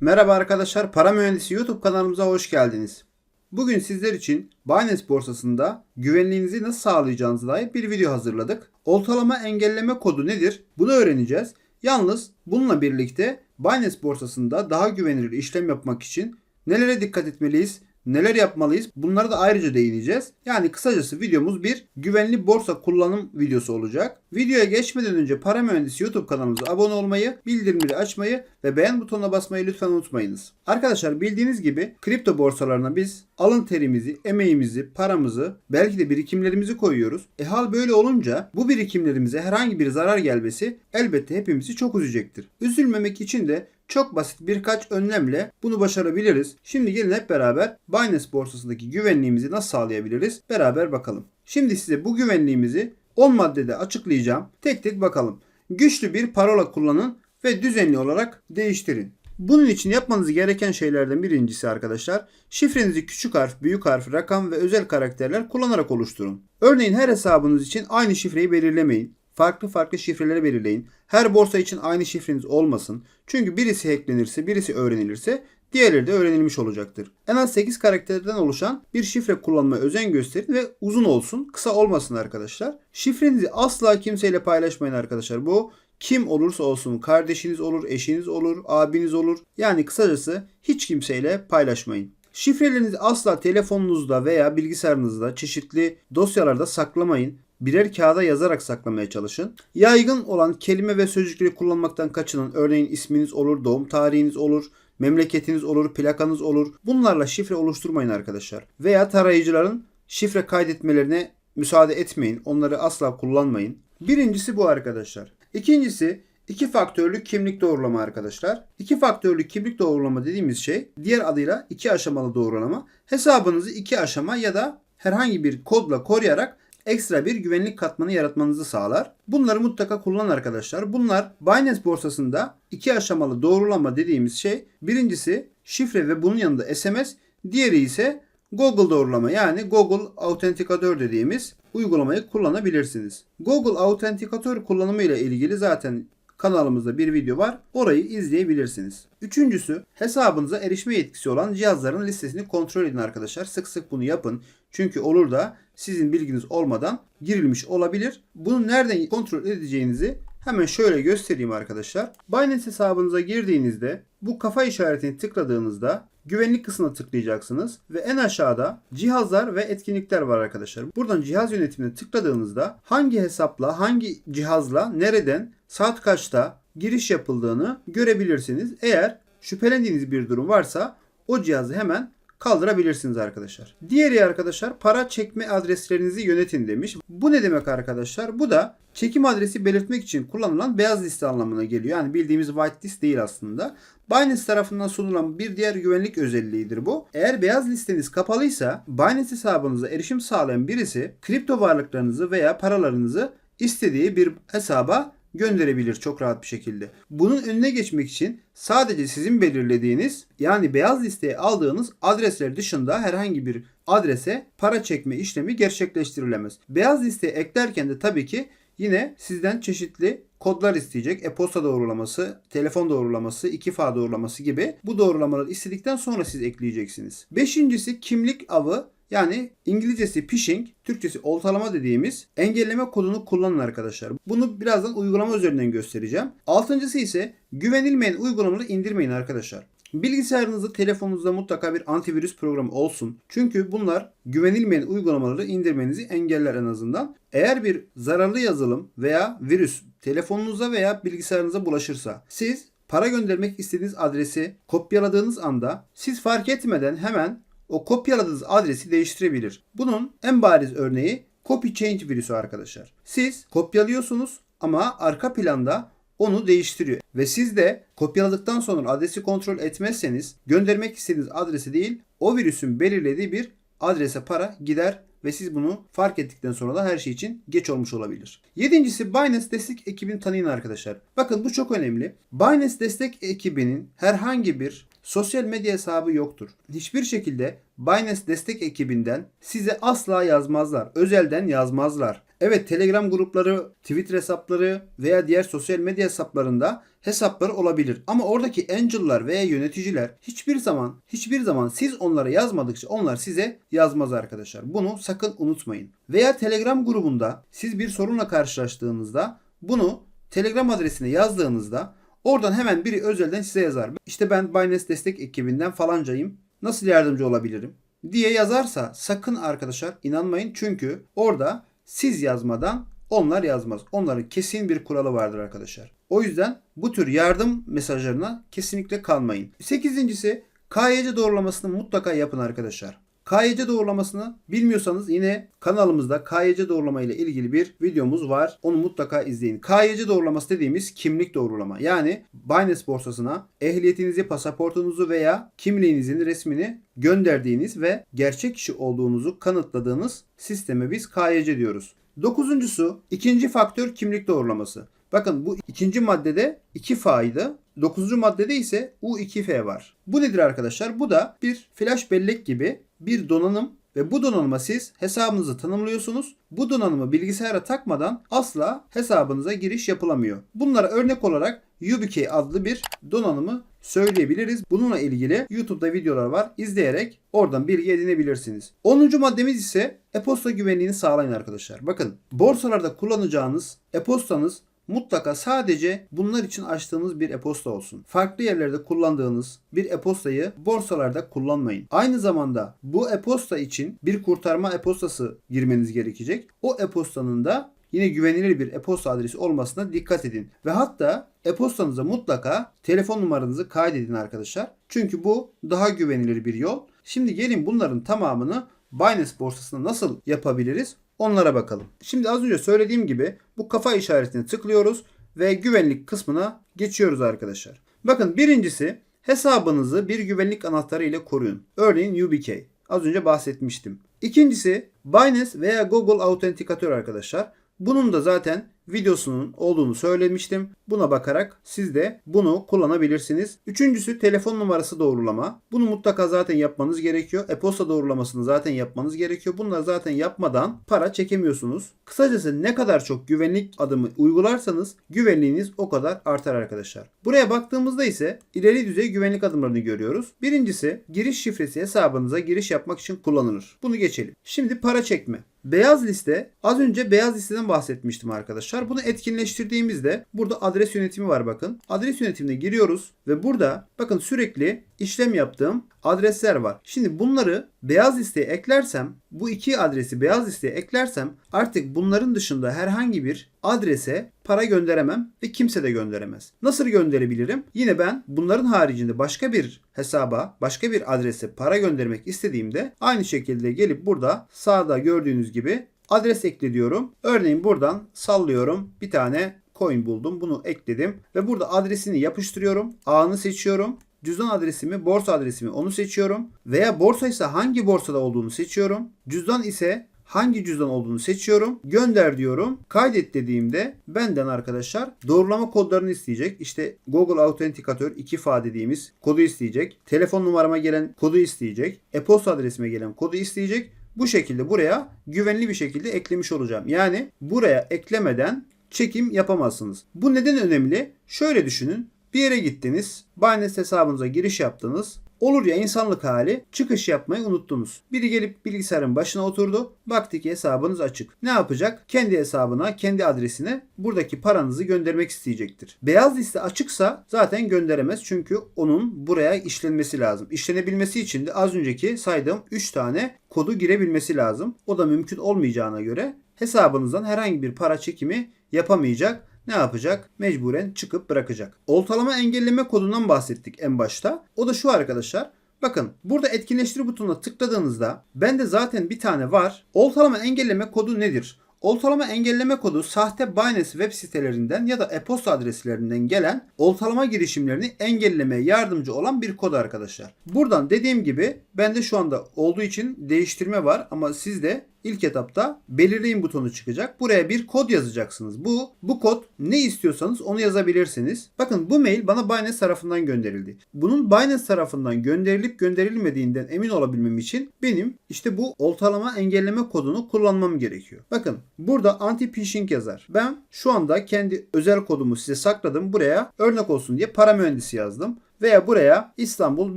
Merhaba arkadaşlar, Para Mühendisi YouTube kanalımıza hoş geldiniz. Bugün sizler için Binance borsasında güvenliğinizi nasıl sağlayacağınıza dair bir video hazırladık. Oltalama engelleme kodu nedir? Bunu öğreneceğiz. Yalnız bununla birlikte Binance borsasında daha güvenilir işlem yapmak için nelere dikkat etmeliyiz? Neler yapmalıyız? Bunlara da ayrıca değineceğiz. Yani kısacası videomuz bir güvenli borsa kullanım videosu olacak. Videoya geçmeden önce Para Mühendisi YouTube kanalımıza abone olmayı, bildirimleri açmayı ve beğen butonuna basmayı lütfen unutmayınız. Arkadaşlar bildiğiniz gibi kripto borsalarına biz alın terimizi, emeğimizi, paramızı, belki de birikimlerimizi koyuyoruz. E hal böyle olunca bu birikimlerimize herhangi bir zarar gelmesi elbette hepimizi çok üzecektir. Üzülmemek için de çok basit birkaç önlemle bunu başarabiliriz. Şimdi gelin hep beraber Binance borsasındaki güvenliğimizi nasıl sağlayabiliriz? Beraber bakalım. Şimdi size bu güvenliğimizi 10 maddede açıklayacağım. Tek tek bakalım. Güçlü bir parola kullanın ve düzenli olarak değiştirin. Bunun için yapmanız gereken şeylerden birincisi arkadaşlar, şifrenizi küçük harf, büyük harf, rakam ve özel karakterler kullanarak oluşturun. Örneğin her hesabınız için aynı şifreyi belirlemeyin. Farklı farklı şifreleri belirleyin. Her borsa için aynı şifreniz olmasın. Çünkü birisi hacklenirse, birisi öğrenilirse diğerleri de öğrenilmiş olacaktır. En az 8 karakterden oluşan bir şifre kullanmaya özen gösterin ve uzun olsun, kısa olmasın arkadaşlar. Şifrenizi asla kimseyle paylaşmayın arkadaşlar. Bu kim olursa olsun kardeşiniz olur, eşiniz olur, abiniz olur. Yani kısacası hiç kimseyle paylaşmayın. Şifrelerinizi asla telefonunuzda veya bilgisayarınızda çeşitli dosyalarda saklamayın. Birer kağıda yazarak saklamaya çalışın. Yaygın olan kelime ve sözcükleri kullanmaktan kaçının. Örneğin isminiz olur, doğum tarihiniz olur, memleketiniz olur, plakanız olur. Bunlarla şifre oluşturmayın arkadaşlar. Veya tarayıcıların şifre kaydetmelerine müsaade etmeyin. Onları asla kullanmayın. Birincisi bu arkadaşlar. İkincisi iki faktörlü kimlik doğrulama arkadaşlar. İki faktörlü kimlik doğrulama dediğimiz şey diğer adıyla iki aşamalı doğrulama. Hesabınızı iki aşama ya da herhangi bir kodla koruyarak ekstra bir güvenlik katmanı yaratmanızı sağlar. Bunları mutlaka kullanın arkadaşlar. Bunlar Binance borsasında iki aşamalı doğrulama dediğimiz şey. Birincisi şifre ve bunun yanında SMS. Diğeri ise Google doğrulama yani Google Authenticator dediğimiz uygulamayı kullanabilirsiniz. Google Authenticator kullanımı ile ilgili zaten kanalımızda bir video var. Orayı izleyebilirsiniz. Üçüncüsü hesabınıza erişme yetkisi olan cihazların listesini kontrol edin arkadaşlar. Sık sık bunu yapın. Çünkü olur da sizin bilginiz olmadan girilmiş olabilir. Bunu nereden kontrol edeceğinizi hemen şöyle göstereyim arkadaşlar. Binance hesabınıza girdiğinizde bu kafa işaretini tıkladığınızda güvenlik kısmına tıklayacaksınız ve en aşağıda cihazlar ve etkinlikler var arkadaşlar. Buradan cihaz yönetimine tıkladığınızda hangi hesapla, hangi cihazla, nereden, saat kaçta giriş yapıldığını görebilirsiniz. Eğer şüphelendiğiniz bir durum varsa o cihazı hemen kaldırabilirsiniz arkadaşlar. Diğeri arkadaşlar para çekme adreslerinizi yönetin demiş. Bu ne demek arkadaşlar? Bu da çekim adresi belirtmek için kullanılan beyaz liste anlamına geliyor. Yani bildiğimiz white list değil aslında. Binance tarafından sunulan bir diğer güvenlik özelliğidir bu. Eğer beyaz listeniz kapalıysa Binance hesabınıza erişim sağlayan birisi kripto varlıklarınızı veya paralarınızı istediği bir hesaba gönderebilir çok rahat bir şekilde. Bunun önüne geçmek için sadece sizin belirlediğiniz yani beyaz listeye aldığınız adresler dışında herhangi bir adrese para çekme işlemi gerçekleştirilemez. Beyaz listeye eklerken de tabii ki yine sizden çeşitli kodlar isteyecek. E-posta doğrulaması, telefon doğrulaması, iki fa doğrulaması gibi bu doğrulamaları istedikten sonra siz ekleyeceksiniz. Beşincisi kimlik avı yani İngilizcesi phishing, Türkçesi oltalama dediğimiz engelleme kodunu kullanın arkadaşlar. Bunu birazdan uygulama üzerinden göstereceğim. Altıncısı ise güvenilmeyen uygulamaları indirmeyin arkadaşlar. Bilgisayarınızda, telefonunuzda mutlaka bir antivirüs programı olsun. Çünkü bunlar güvenilmeyen uygulamaları indirmenizi engeller en azından. Eğer bir zararlı yazılım veya virüs telefonunuza veya bilgisayarınıza bulaşırsa siz para göndermek istediğiniz adresi kopyaladığınız anda siz fark etmeden hemen o kopyaladığınız adresi değiştirebilir. Bunun en bariz örneği copy change virüsü arkadaşlar. Siz kopyalıyorsunuz ama arka planda onu değiştiriyor. Ve siz de kopyaladıktan sonra adresi kontrol etmezseniz göndermek istediğiniz adresi değil o virüsün belirlediği bir adrese para gider ve siz bunu fark ettikten sonra da her şey için geç olmuş olabilir. Yedincisi Binance destek ekibini tanıyın arkadaşlar. Bakın bu çok önemli. Binance destek ekibinin herhangi bir sosyal medya hesabı yoktur. Hiçbir şekilde Binance destek ekibinden size asla yazmazlar. Özelden yazmazlar. Evet Telegram grupları, Twitter hesapları veya diğer sosyal medya hesaplarında hesapları olabilir. Ama oradaki angel'lar veya yöneticiler hiçbir zaman hiçbir zaman siz onlara yazmadıkça onlar size yazmaz arkadaşlar. Bunu sakın unutmayın. Veya Telegram grubunda siz bir sorunla karşılaştığınızda bunu Telegram adresine yazdığınızda oradan hemen biri özelden size yazar. İşte ben Binance destek ekibinden falancayım. Nasıl yardımcı olabilirim? diye yazarsa sakın arkadaşlar inanmayın. Çünkü orada siz yazmadan onlar yazmaz. Onların kesin bir kuralı vardır arkadaşlar. O yüzden bu tür yardım mesajlarına kesinlikle kalmayın. Sekizincisi KYC doğrulamasını mutlaka yapın arkadaşlar. KYC doğrulamasını bilmiyorsanız yine kanalımızda KYC doğrulama ile ilgili bir videomuz var. Onu mutlaka izleyin. KYC doğrulaması dediğimiz kimlik doğrulama. Yani Binance borsasına ehliyetinizi, pasaportunuzu veya kimliğinizin resmini gönderdiğiniz ve gerçek kişi olduğunuzu kanıtladığınız sisteme biz KYC diyoruz. Dokuzuncusu ikinci faktör kimlik doğrulaması. Bakın bu ikinci maddede iki faydı. 9. maddede ise U2F var. Bu nedir arkadaşlar? Bu da bir flash bellek gibi bir donanım ve bu donanıma siz hesabınızı tanımlıyorsunuz. Bu donanımı bilgisayara takmadan asla hesabınıza giriş yapılamıyor. Bunlara örnek olarak YubiKey adlı bir donanımı söyleyebiliriz. Bununla ilgili YouTube'da videolar var. İzleyerek oradan bilgi edinebilirsiniz. 10. maddemiz ise e-posta güvenliğini sağlayın arkadaşlar. Bakın borsalarda kullanacağınız e-postanız mutlaka sadece bunlar için açtığınız bir e-posta olsun. Farklı yerlerde kullandığınız bir e-postayı borsalarda kullanmayın. Aynı zamanda bu e-posta için bir kurtarma e-postası girmeniz gerekecek. O e-postanın da yine güvenilir bir e-posta adresi olmasına dikkat edin. Ve hatta e-postanıza mutlaka telefon numaranızı kaydedin arkadaşlar. Çünkü bu daha güvenilir bir yol. Şimdi gelin bunların tamamını Binance borsasında nasıl yapabiliriz? Onlara bakalım. Şimdi az önce söylediğim gibi bu kafa işaretini tıklıyoruz ve güvenlik kısmına geçiyoruz arkadaşlar. Bakın birincisi hesabınızı bir güvenlik anahtarı ile koruyun. Örneğin YubiK. Az önce bahsetmiştim. İkincisi Binance veya Google Authenticator arkadaşlar. Bunun da zaten videosunun olduğunu söylemiştim. Buna bakarak siz de bunu kullanabilirsiniz. Üçüncüsü telefon numarası doğrulama. Bunu mutlaka zaten yapmanız gerekiyor. E-posta doğrulamasını zaten yapmanız gerekiyor. Bunları zaten yapmadan para çekemiyorsunuz. Kısacası ne kadar çok güvenlik adımı uygularsanız güvenliğiniz o kadar artar arkadaşlar. Buraya baktığımızda ise ileri düzey güvenlik adımlarını görüyoruz. Birincisi giriş şifresi hesabınıza giriş yapmak için kullanılır. Bunu geçelim. Şimdi para çekme. Beyaz liste az önce beyaz listeden bahsetmiştim arkadaşlar. Bunu etkinleştirdiğimizde burada adres yönetimi var bakın. Adres yönetimine giriyoruz ve burada bakın sürekli işlem yaptığım adresler var. Şimdi bunları beyaz listeye eklersem bu iki adresi beyaz listeye eklersem artık bunların dışında herhangi bir adrese para gönderemem ve kimse de gönderemez. Nasıl gönderebilirim? Yine ben bunların haricinde başka bir hesaba, başka bir adrese para göndermek istediğimde aynı şekilde gelip burada sağda gördüğünüz gibi adres ekle diyorum. Örneğin buradan sallıyorum bir tane coin buldum. Bunu ekledim ve burada adresini yapıştırıyorum. Ağını seçiyorum. Cüzdan adresimi, borsa adresimi onu seçiyorum. Veya borsa ise hangi borsada olduğunu seçiyorum. Cüzdan ise hangi cüzdan olduğunu seçiyorum. Gönder diyorum. Kaydet dediğimde benden arkadaşlar doğrulama kodlarını isteyecek. İşte Google Authenticator 2FA dediğimiz kodu isteyecek. Telefon numarama gelen kodu isteyecek. E-posta adresime gelen kodu isteyecek. Bu şekilde buraya güvenli bir şekilde eklemiş olacağım. Yani buraya eklemeden çekim yapamazsınız. Bu neden önemli? Şöyle düşünün. Bir yere gittiniz. Binance hesabınıza giriş yaptınız. Olur ya insanlık hali çıkış yapmayı unuttunuz. Biri gelip bilgisayarın başına oturdu. Baktı ki hesabınız açık. Ne yapacak? Kendi hesabına, kendi adresine buradaki paranızı göndermek isteyecektir. Beyaz liste açıksa zaten gönderemez. Çünkü onun buraya işlenmesi lazım. İşlenebilmesi için de az önceki saydığım 3 tane kodu girebilmesi lazım. O da mümkün olmayacağına göre hesabınızdan herhangi bir para çekimi yapamayacak ne yapacak? Mecburen çıkıp bırakacak. Oltalama engelleme kodundan bahsettik en başta. O da şu arkadaşlar. Bakın burada etkinleştir butonuna tıkladığınızda bende zaten bir tane var. Oltalama engelleme kodu nedir? Oltalama engelleme kodu sahte Binance web sitelerinden ya da e-posta adreslerinden gelen oltalama girişimlerini engellemeye yardımcı olan bir kod arkadaşlar. Buradan dediğim gibi bende şu anda olduğu için değiştirme var ama sizde ilk etapta belirleyin butonu çıkacak. Buraya bir kod yazacaksınız. Bu bu kod ne istiyorsanız onu yazabilirsiniz. Bakın bu mail bana Binance tarafından gönderildi. Bunun Binance tarafından gönderilip gönderilmediğinden emin olabilmem için benim işte bu oltalama engelleme kodunu kullanmam gerekiyor. Bakın Burada anti-phishing yazar. Ben şu anda kendi özel kodumu size sakladım. Buraya örnek olsun diye para mühendisi yazdım. Veya buraya İstanbul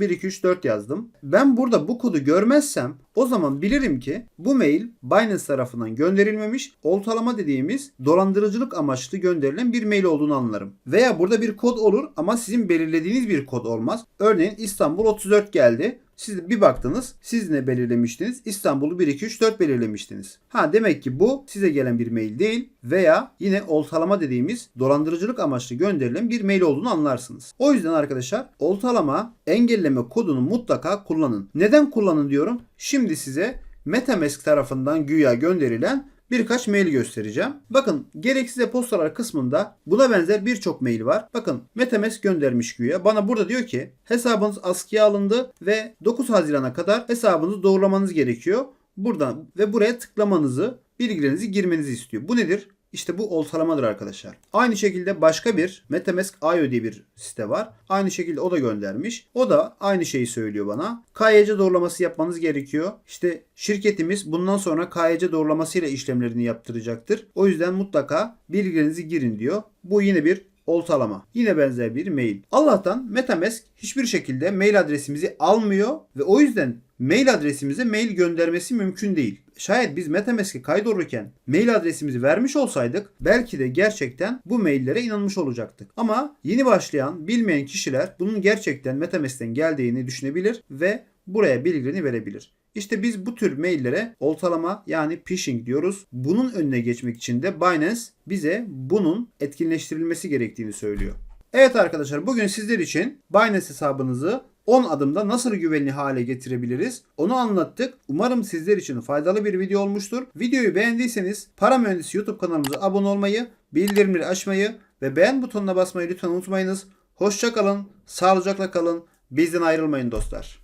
1234 yazdım. Ben burada bu kodu görmezsem o zaman bilirim ki bu mail Binance tarafından gönderilmemiş oltalama dediğimiz dolandırıcılık amaçlı gönderilen bir mail olduğunu anlarım. Veya burada bir kod olur ama sizin belirlediğiniz bir kod olmaz. Örneğin İstanbul 34 geldi. Siz bir baktınız siz ne belirlemiştiniz? İstanbul'u 1 2 3 4 belirlemiştiniz. Ha demek ki bu size gelen bir mail değil veya yine oltalama dediğimiz dolandırıcılık amaçlı gönderilen bir mail olduğunu anlarsınız. O yüzden arkadaşlar oltalama engelleme kodunu mutlaka kullanın. Neden kullanın diyorum? Şimdi size MetaMask tarafından güya gönderilen birkaç mail göstereceğim. Bakın gereksiz e-postalar kısmında buna benzer birçok mail var. Bakın MetaMask göndermiş güya. Bana burada diyor ki hesabınız askıya alındı ve 9 Haziran'a kadar hesabınızı doğrulamanız gerekiyor. Buradan ve buraya tıklamanızı, bilgilerinizi girmenizi istiyor. Bu nedir? İşte bu oltalamadır arkadaşlar. Aynı şekilde başka bir Metamask IO diye bir site var. Aynı şekilde o da göndermiş. O da aynı şeyi söylüyor bana. KYC doğrulaması yapmanız gerekiyor. İşte şirketimiz bundan sonra KYC doğrulamasıyla işlemlerini yaptıracaktır. O yüzden mutlaka bilgilerinizi girin diyor. Bu yine bir oltalama. Yine benzer bir mail. Allah'tan Metamask hiçbir şekilde mail adresimizi almıyor ve o yüzden mail adresimize mail göndermesi mümkün değil. Şayet biz Metamask'e kaydolurken mail adresimizi vermiş olsaydık belki de gerçekten bu maillere inanmış olacaktık. Ama yeni başlayan bilmeyen kişiler bunun gerçekten Metamask'ten geldiğini düşünebilir ve buraya bilgilerini verebilir. İşte biz bu tür maillere oltalama yani phishing diyoruz. Bunun önüne geçmek için de Binance bize bunun etkinleştirilmesi gerektiğini söylüyor. Evet arkadaşlar bugün sizler için Binance hesabınızı 10 adımda nasıl güvenli hale getirebiliriz? Onu anlattık. Umarım sizler için faydalı bir video olmuştur. Videoyu beğendiyseniz Para Mühendisi YouTube kanalımıza abone olmayı, bildirimleri açmayı ve beğen butonuna basmayı lütfen unutmayınız. Hoşça kalın, sağlıcakla kalın. Bizden ayrılmayın dostlar.